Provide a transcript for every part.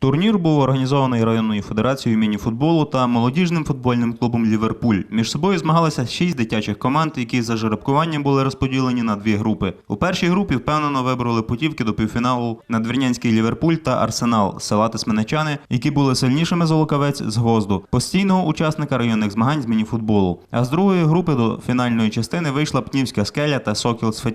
Турнір був організований районною федерацією міні-футболу та молодіжним футбольним клубом Ліверпуль. Між собою змагалися шість дитячих команд, які за жеребкуванням були розподілені на дві групи. У першій групі впевнено вибороли путівки до півфіналу надвірнянський Ліверпуль та Арсенал села Тисменичани, які були сильнішими за Луковець з Гозду, постійного учасника районних змагань з міні-футболу. А з другої групи до фінальної частини вийшла Пнівська скеля та Сокіл з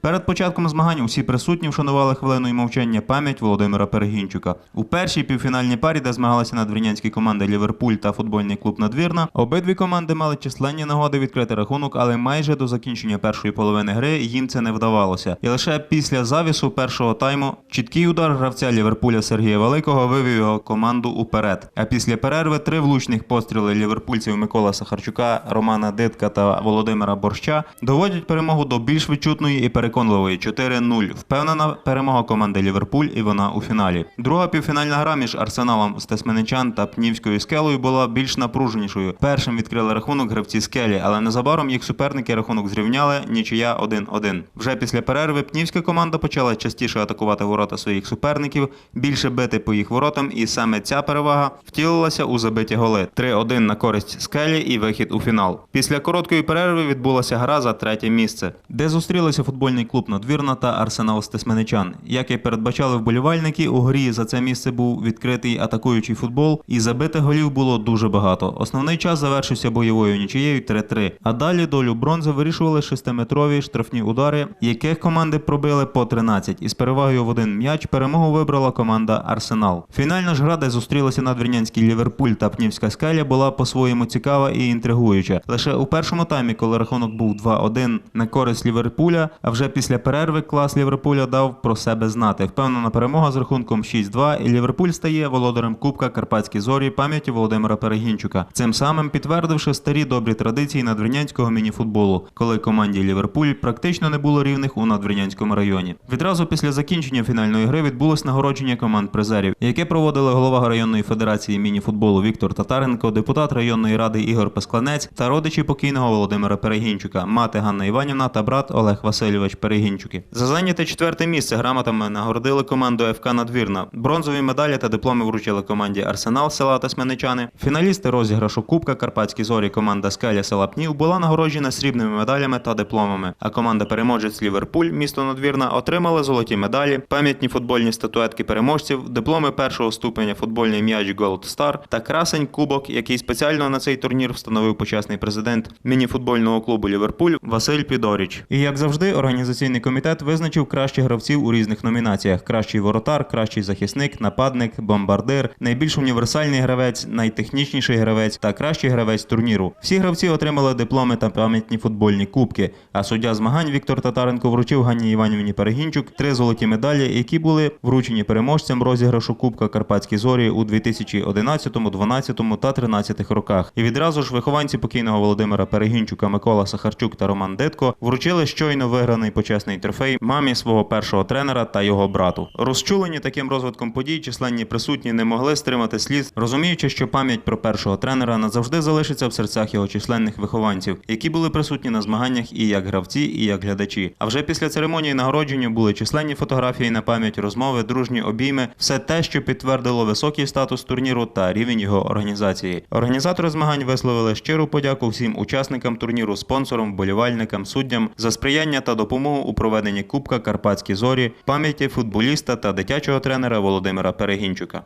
Перед початком змагань усі присутні вшанували хвилиною мовчання пам'ять Володимира Перегінчука. Першій півфінальній парі, де змагалися надвірнянські команди Ліверпуль та футбольний клуб Надвірна, обидві команди мали численні нагоди відкрити рахунок, але майже до закінчення першої половини гри їм це не вдавалося. І лише після завісу першого тайму чіткий удар гравця Ліверпуля Сергія Великого вивів його команду уперед. А після перерви три влучних постріли ліверпульців Микола Сахарчука, Романа Дитка та Володимира Борща доводять перемогу до більш відчутної і переконливої 4-0. Впевнена перемога команди Ліверпуль, і вона у фіналі. Друга півфінальна гра між Арсеналом з Тесменичан та Пнівською скелею була більш напруженішою. Першим відкрили рахунок гравці скелі, але незабаром їх суперники рахунок зрівняли нічия 1-1. Вже після перерви пнівська команда почала частіше атакувати ворота своїх суперників, більше бити по їх воротам, і саме ця перевага втілилася у забиті голи 3-1 на користь скелі і вихід у фінал. Після короткої перерви відбулася гра за третє місце, де зустрілися футбольний клуб Надвірна та Арсенал з Тисменичан. Як і передбачали вболівальники, у грі за це місце був відкритий атакуючий футбол, і забитих голів було дуже багато. Основний час завершився бойовою нічиєю 3-3. А далі долю бронзи вирішували шестиметрові штрафні удари, яких команди пробили по 13. Із перевагою в один м'яч перемогу вибрала команда Арсенал. Фінальна ж гра, де зустрілися надвірнянський Ліверпуль та Пнівська скеля, була по-своєму цікава і інтригуюча. Лише у першому таймі, коли рахунок був 2-1 на користь Ліверпуля, а вже після перерви клас Ліверпуля дав про себе знати. Впевнена перемога з рахунком 6-2, і Ліверпуль стає володарем Кубка Карпатські зорі пам'яті Володимира Перегінчука, цим самим підтвердивши старі добрі традиції надвірнянського мініфутболу, коли команді Ліверпуль практично не було рівних у надвірнянському районі. Відразу після закінчення фінальної гри відбулось нагородження команд призерів, яке проводили голова районної федерації мініфутболу Віктор Татаренко, депутат районної ради Ігор Пескланець та родичі покійного Володимира Перегінчука, мати Ганна Іванівна та брат Олег Васильович Перегінчуки. За зайняте четверте місце грамотами нагородили команду ФК Надвірна. Бронзові медалі та дипломи вручили команді Арсенал села Тасменичани. Фіналісти розіграшу Кубка Карпатські зорі команда Скеля села Пнів була нагороджена срібними медалями та дипломами. А команда переможець Ліверпуль, місто Надвірна, отримала золоті медалі, пам'ятні футбольні статуетки переможців, дипломи першого ступеня футбольний м'яч Gold Star та красень кубок, який спеціально на цей турнір встановив почесний президент мініфутбольного клубу Ліверпуль Василь Підоріч. І як завжди, організаційний комітет визначив кращих гравців у різних номінаціях: кращий воротар, кращий захисник, нападник, бомбардир, найбільш універсальний гравець, найтехнічніший гравець та кращий гравець турніру. Всі гравці отримали дипломи та пам'ятні футбольні кубки. А суддя змагань Віктор Татаренко вручив Ганні Іванівні Перегінчук три золоті медалі, які були вручені переможцям розіграшу Кубка Карпатські зорі у 2011, 12 та 13 роках. І відразу ж вихованці покійного Володимира Перегінчука Микола Сахарчук та Роман Дитко вручили щойно виграний почесний трофей мамі свого першого тренера та його брату. Розчулені таким розвитком подій, численні присутні не могли стримати сліз, розуміючи, що пам'ять про першого тренера назавжди залишиться в серцях його численних вихованців, які були присутні на змаганнях і як гравці, і як глядачі. А вже після церемонії нагородження були численні фотографії на пам'ять, розмови, дружні обійми, все те, що підтвердило високий статус турніру та рівень його організації. Організатори змагань висловили щиру подяку всім учасникам турніру, спонсорам, вболівальникам, суддям за сприяння та допомогу у проведенні Кубка Карпатські зорі, пам'яті футболіста та дитячого тренера Володимира Перегінчука.